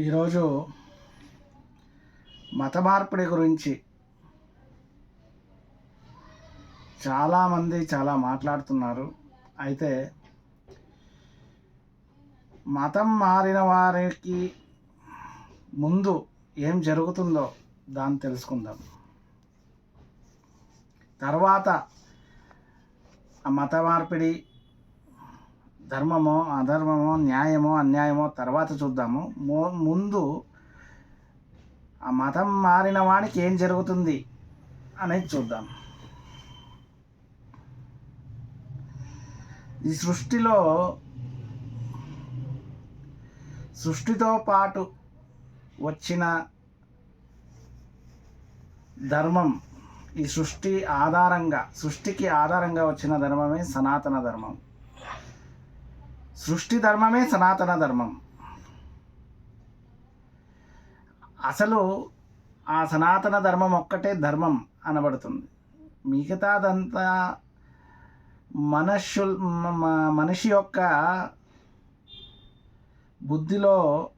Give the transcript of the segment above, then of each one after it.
ఈరోజు మత మార్పిడి గురించి చాలామంది చాలా మాట్లాడుతున్నారు. అయితే మతం మారిన వారికి ముందు ఏం జరుగుతుందో దాన్ని తెలుసుకుందాం. తర్వాత ఆ మత మార్పిడి ధర్మమో అధర్మమో న్యాయమో అన్యాయమో తర్వాత చూద్దాము. మో- ముందు ఆ మతం మారిన వాడికి ఏం జరుగుతుంది అనేది చూద్దాం. ఈ సృష్టిలో సృష్టితో పాటు వచ్చిన ధర్మం ఈ సృష్టి ఆధారంగా సృష్టికి ఆధారంగా వచ్చిన ధర్మమే సనాతన ధర్మం. సృష్టి ధర్మమే సనాతన ధర్మం అసలు ఆ సనాతన ధర్మం ఒక్కటే ధర్మం అనబడుతుంది. మిగతాదంతా మనషు మనిషి యొక్క బుద్ధిలో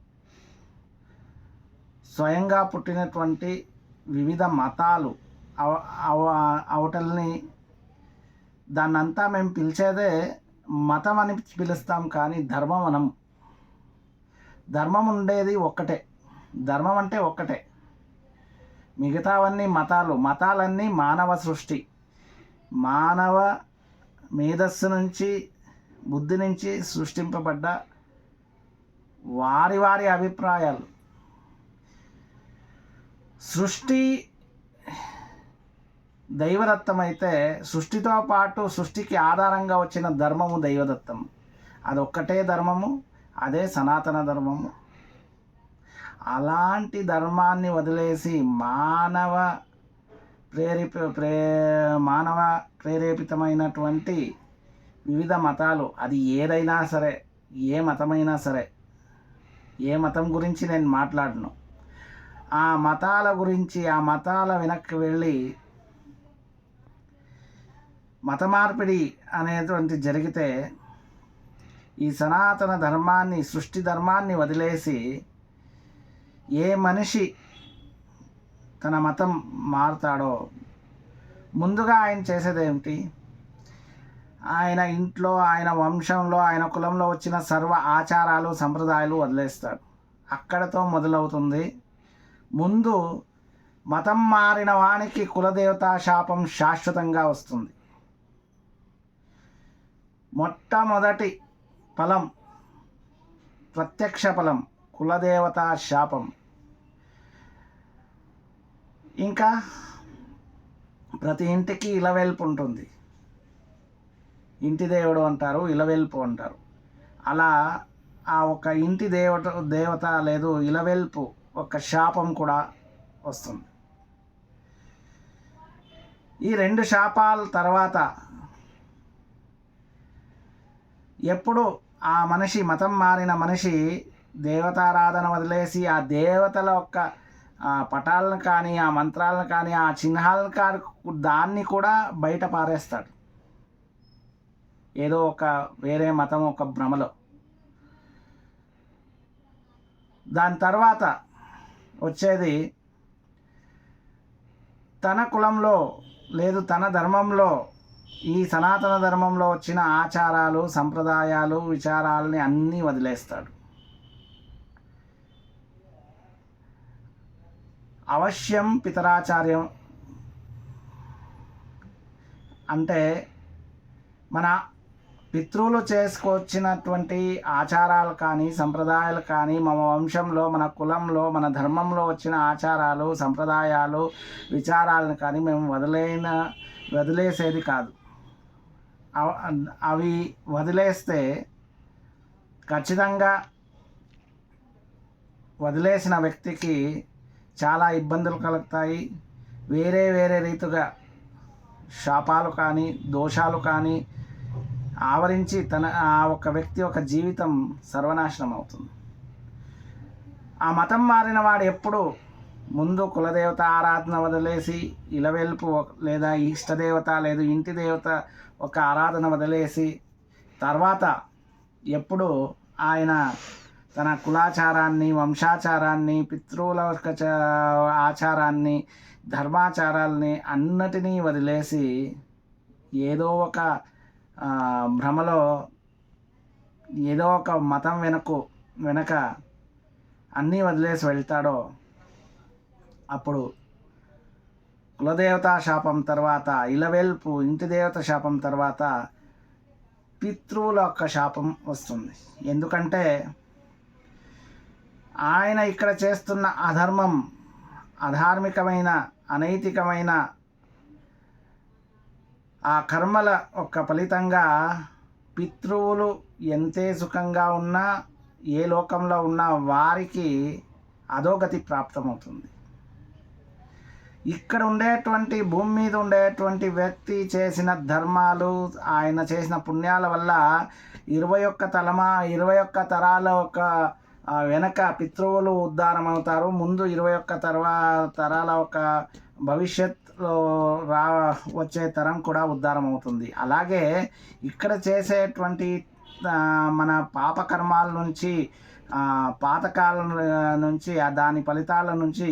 స్వయంగా పుట్టినటువంటి వివిధ మతాలు అవ అవ- అవటల్ని దాన్నంతా మేము పిలిచేదే మతం అని పిలుస్తాం కానీ ధర్మం అనం ధర్మం ఉండేది ఒక్కటే. ధర్మం అంటే ఒక్కటే. మిగతావన్నీ మతాలు. మతాలన్నీ మానవ సృష్టి. మానవ మేధస్సు నుంచి బుద్ధి నుంచి సృష్టింపబడ్డ వారి వారి అభిప్రాయాలు. సృష్టి దైవదత్తం అయితే సృష్టితో పాటు సృష్టికి ఆధారంగా వచ్చిన ధర్మము దైవదత్తం. అదొక్కటే ధర్మము అదే సనాతన ధర్మము. అలాంటి ధర్మాన్ని వదిలేసి మానవ ప్రేరేప ప్రే మానవ ప్రేరేపితమైనటువంటి వివిధ మతాలు అది ఏదైనా సరే ఏ మతమైనా సరే ఏ మతం గురించి నేను మాట్లాడను. ఆ మతాల గురించి ఆ మతాల వెనక్కి వెళ్ళి మత మార్పిడి అనేటువంటి జరిగితే ఈ సనాతన ధర్మాన్ని సృష్టి ధర్మాన్ని వదిలేసి ఏ మనిషి తన మతం మారుతాడో ముందుగా ఆయన చేసేదేమిటి? ఆయన ఇంట్లో ఆయన వంశంలో ఆయన కులంలో వచ్చిన సర్వ ఆచారాలు సంప్రదాయాలు వదిలేస్తాడు. అక్కడతో మొదలవుతుంది. ముందు మతం మారిన వానికి కులదేవతా శాపం శాశ్వతంగా వస్తుంది. మొట్టమొదటి ఫలం ప్రత్యక్ష ఫలం కులదేవతా శాపం. ఇంకా ప్రతి ఇంటికి ఇలవెల్పు ఉంటుంది. ఇంటి దేవుడు అంటారు ఇలవెల్పు అంటారు. అలా ఆ ఒక ఇంటి దేవత దేవత లేదు ఇలవెల్పు ఒక శాపం కూడా వస్తుంది. ఈ రెండు శాపాల తర్వాత ఎప్పుడు ఆ మనిషి మతం మారిన మనిషి దేవతారాధన వదిలేసి ఆ దేవతల యొక్క ఆ పటాలను కానీ ఆ మంత్రాలను కానీ ఆ చిహ్నాలను కానీ దాన్ని కూడా బయట పారేస్తాడు. ఏదో ఒక వేరే మతం ఒక భ్రమలో. దాని తర్వాత వచ్చేది తన కులంలో లేదు తన ధర్మంలో ఈ సనాతన ధర్మంలో వచ్చిన ఆచారాలు సంప్రదాయాలు విచారాలని అన్నీ వదిలేస్తాడు. అవశ్యం పితరాచార్యం అంటే మన పితృలు చేసుకొచ్చినటువంటి ఆచారాలు కానీ సంప్రదాయాలు కానీ మన వంశంలో మన కులంలో మన ధర్మంలో వచ్చిన ఆచారాలు సంప్రదాయాలు విచారాలను కానీ మేము వదిలేన వదిలేసేది కాదు. అవ- అవి వదిలేస్తే ఖచ్చితంగా వదిలేసిన వ్యక్తికి చాలా ఇబ్బందులు కలుగుతాయి. వేరే వేరే రీతిగా శాపాలు కానీ దోషాలు కానీ ఆవరించి తన ఆ ఒక వ్యక్తి యొక్క జీవితం సర్వనాశనం అవుతుంది. ఆ మతం మారిన వాడు ఎప్పుడు ముందు కులదేవత ఆరాధన వదిలేసి ఇలవెల్పు లేదా ఇష్టదేవత లేదు ఇంటి దేవత ఒక ఆరాధన వదిలేసి తర్వాత ఎప్పుడు ఆయన తన కులాచారాన్ని వంశాచారాన్ని పితృల ఆచారాన్ని ధర్మాచారాల్ని అన్నిటినీ వదిలేసి ఏదో ఒక భ్రమలో ఏదో ఒక మతం వెనకు వెనక అన్నీ వదిలేసి వెళ్తాడో అప్పుడు కులదేవతా శాపం తర్వాత ఇలవెల్పు ఇంటి దేవత శాపం తర్వాత పితృవుల యొక్క శాపం వస్తుంది. ఎందుకంటే ఆయన ఇక్కడ చేస్తున్న అధర్మం అధార్మికమైన అనైతికమైన ఆ కర్మల యొక్క ఫలితంగా పితృవులు ఎంతే సుఖంగా ఉన్నా ఏ లోకంలో ఉన్నా వారికి అధోగతి ప్రాప్తమవుతుంది. ఇక్కడ ఉండేటువంటి భూమి మీద ఉండేటువంటి వ్యక్తి చేసిన ధర్మాలు ఆయన చేసిన పుణ్యాల వల్ల ఇరవై ఒక్క తలమా ఇరవై ఒక్క తరాల ఒక వెనక పితృవులు ఉద్ధారం అవుతారు ముందు ఇరవై ఒక్క తర్వా తరాల ఒక భవిష్యత్తులో రా వచ్చే తరం కూడా ఉద్ధారం అవుతుంది అలాగే ఇక్కడ చేసేటువంటి మన పాపకర్మాల నుంచి పాతకాలం నుంచి దాని ఫలితాల నుంచి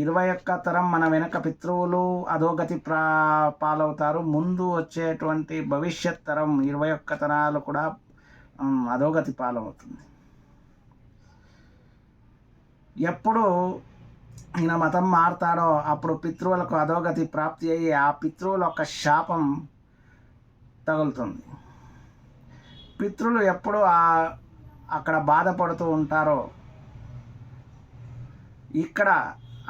ఇరవై ఒక్క తరం మన వెనక పితృవులు అధోగతి ప్రా పాలవుతారు. ముందు వచ్చేటువంటి భవిష్యత్ తరం ఇరవై ఒక్క తరాలు కూడా అధోగతి పాలవుతుంది. ఎప్పుడు ఈయన మతం మారుతాడో అప్పుడు పితృవులకు అధోగతి ప్రాప్తి అయ్యి ఆ పితృవుల యొక్క శాపం తగులుతుంది. పితృలు ఎప్పుడు ఆ అక్కడ బాధపడుతూ ఉంటారో ఇక్కడ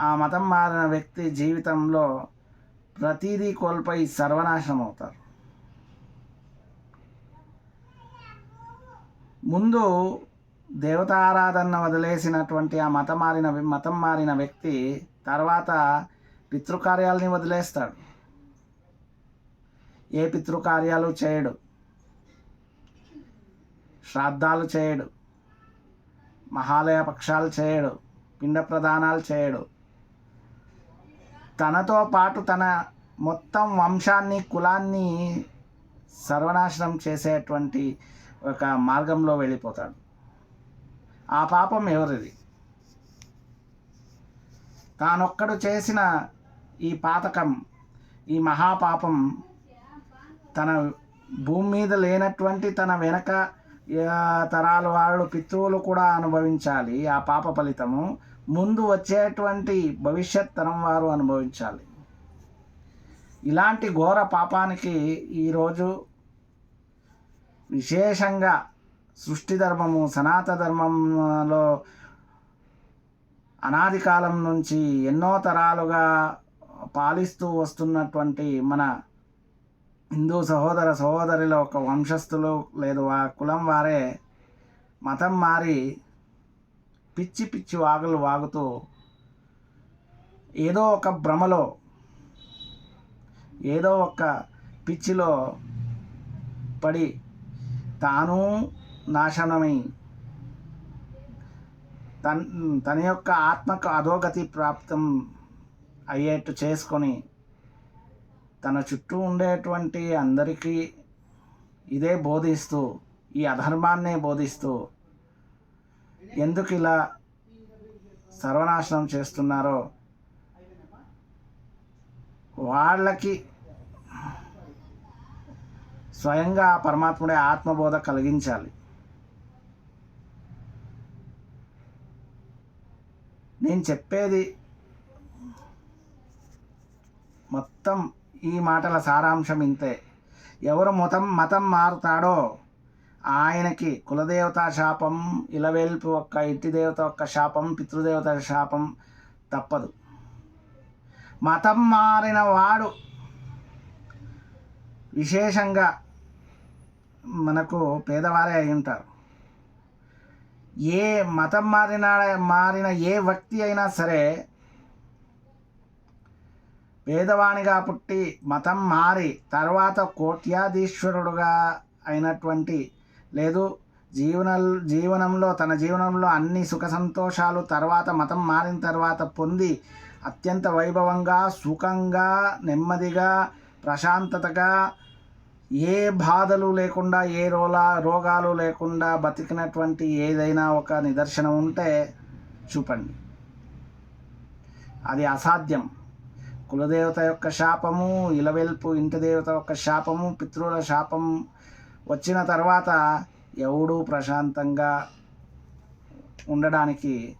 ఆ మతం మారిన వ్యక్తి జీవితంలో ప్రతిదీ కోల్పోయి సర్వనాశనం అవుతారు ముందు దేవతారాధన వదిలేసినటువంటి ఆ మతం మారిన మతం మారిన వ్యక్తి తర్వాత పితృకార్యాలని వదిలేస్తాడు. ఏ పితృకార్యాలు చేయడు. శ్రాద్ధాలు చేయడు. మహాలయ పక్షాలు చేయడు. పిండ ప్రదానాలు చేయడు. తనతో పాటు తన మొత్తం వంశాన్ని కులాన్ని సర్వనాశనం చేసేటువంటి ఒక మార్గంలో వెళ్ళిపోతాడు. ఆ పాపం ఎవరిది? తానొక్కడు చేసిన ఈ పాతకం ఈ మహాపాపం తన భూమి మీద లేనటువంటి తన వెనక తరాల వాళ్ళు పితృవులు కూడా అనుభవించాలి. ఆ పాప ఫలితము ముందు వచ్చేటువంటి భవిష్యత్ తరం వారు అనుభవించాలి. ఇలాంటి ఘోర పాపానికి ఈరోజు విశేషంగా సృష్టి ధర్మము సనాత ధర్మంలో అనాది కాలం నుంచి ఎన్నో తరాలుగా పాలిస్తూ వస్తున్నటువంటి మన హిందూ సహోదర సహోదరుల ఒక వంశస్థులు లేదు ఆ కులం వారే మతం మారి పిచ్చి పిచ్చి వాగులు వాగుతూ ఏదో ఒక భ్రమలో ఏదో ఒక పిచ్చిలో పడి తాను నాశనమై తన్ తన యొక్క ఆత్మకు అధోగతి ప్రాప్తం అయ్యేట్టు చేసుకొని తన చుట్టూ ఉండేటువంటి అందరికీ ఇదే బోధిస్తూ ఈ అధర్మాన్నే బోధిస్తూ ఎందుకు ఇలా సర్వనాశనం చేస్తున్నారో వాళ్ళకి స్వయంగా ఆ పరమాత్ముడే ఆత్మబోధ కలిగించాలి. నేను చెప్పేది మొత్తం ఈ మాటల సారాంశం ఇంతే. ఎవరు మతం మతం మారుతాడో ఆయనకి కులదేవత శాపం ఇలవేల్పు ఒక్క ఇంటి దేవత ఒక్క శాపం పితృదేవత శాపం తప్పదు. మతం మారిన వాడు విశేషంగా మనకు పేదవారే అయి ఉంటారు. ఏ మతం మారిన మారిన ఏ వ్యక్తి అయినా సరే పేదవానిగా పుట్టి మతం మారి తర్వాత కోట్యాధీశ్వరుడుగా అయినటువంటి లేదు జీవన జీవనంలో తన జీవనంలో అన్ని సుఖ సంతోషాలు తర్వాత మతం మారిన తర్వాత పొంది అత్యంత వైభవంగా సుఖంగా నెమ్మదిగా ప్రశాంతతగా ఏ బాధలు లేకుండా ఏ రోలా రోగాలు లేకుండా బతికినటువంటి ఏదైనా ఒక నిదర్శనం ఉంటే చూపండి. అది అసాధ్యం. కులదేవత యొక్క శాపము ఇలవెల్పు ఇంటి దేవత యొక్క శాపము పితృల శాపం వచ్చిన తర్వాత ఎవడూ ప్రశాంతంగా ఉండడానికి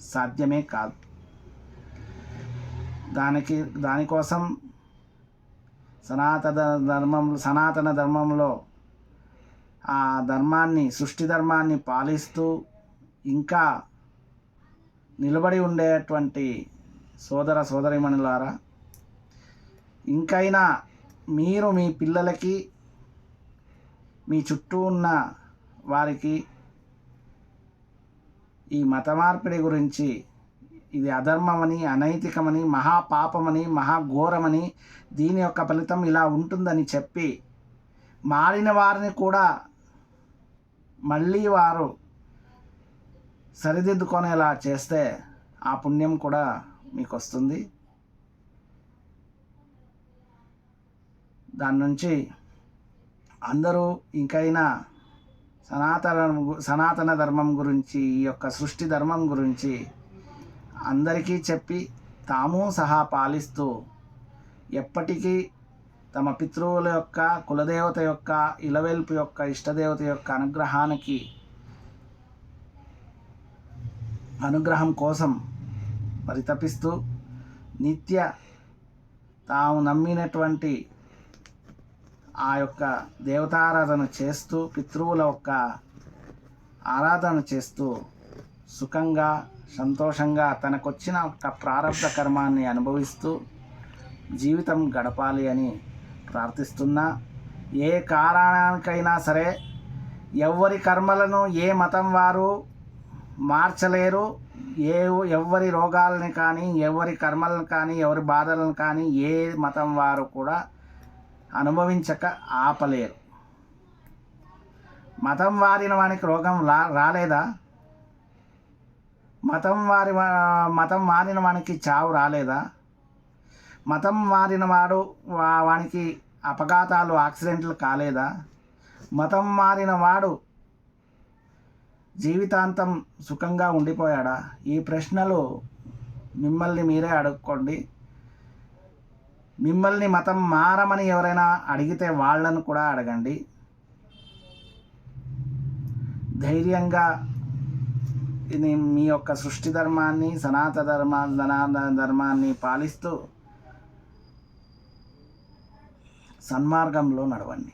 సాధ్యమే కాదు. దానికి దానికోసం సనాతన ధర్మం సనాతన ధర్మంలో ఆ ధర్మాన్ని సృష్టి ధర్మాన్ని పాలిస్తూ ఇంకా నిలబడి ఉండేటువంటి సోదర సోదరిమణులారా ఇంకైనా మీరు మీ పిల్లలకి మీ చుట్టూ ఉన్న వారికి ఈ మత మార్పిడి గురించి ఇది అధర్మమని అనైతికమని మహాపాపమని మహాఘోరమని దీని యొక్క ఫలితం ఇలా ఉంటుందని చెప్పి మారిన వారిని కూడా మళ్ళీ వారు సరిదిద్దుకునేలా చేస్తే ఆ పుణ్యం కూడా మీకు వస్తుంది దాని నుంచి అందరూ ఇంకైనా సనాతన సనాతన ధర్మం గురించి ఈ యొక్క సృష్టి ధర్మం గురించి అందరికీ చెప్పి తాము సహా పాలిస్తూ ఎప్పటికీ తమ పితృవుల యొక్క కులదేవత యొక్క ఇలవెల్పు యొక్క ఇష్టదేవత యొక్క అనుగ్రహానికి అనుగ్రహం కోసం పరితపిస్తూ నిత్య తాము నమ్మినటువంటి ఆ యొక్క దేవతారాధన చేస్తూ పితృవుల యొక్క ఆరాధన చేస్తూ సుఖంగా సంతోషంగా తనకొచ్చిన ఒక ప్రారంభ కర్మాన్ని అనుభవిస్తూ జీవితం గడపాలి అని ప్రార్థిస్తున్నా. ఏ కారణానికైనా సరే ఎవరి కర్మలను ఏ మతం వారు మార్చలేరు. ఏ ఎవరి రోగాలని కానీ ఎవరి కర్మలను కానీ ఎవరి బాధలను కానీ ఏ మతం వారు కూడా అనుభవించక ఆపలేరు. మతం వారిన వానికి రోగం రా రాలేదా? మతం వారి మతం మారిన వానికి చావు రాలేదా? మతం మారిన వాడు వా- వానికి అపఘాతాలు యాక్సిడెంట్లు కాలేదా? మతం మారిన వాడు జీవితాంతం సుఖంగా ఉండిపోయాడా? ఈ ప్రశ్నలు మిమ్మల్ని మీరే అడుక్కోండి. మిమ్మల్ని మతం మారమని ఎవరైనా అడిగితే వాళ్ళను కూడా అడగండి. ధైర్యంగా ఇది మీ యొక్క సృష్టి ధర్మాన్ని సనాతన ధర్మ సనాతన ధర్మాన్ని పాలిస్తూ సన్మార్గంలో నడవండి.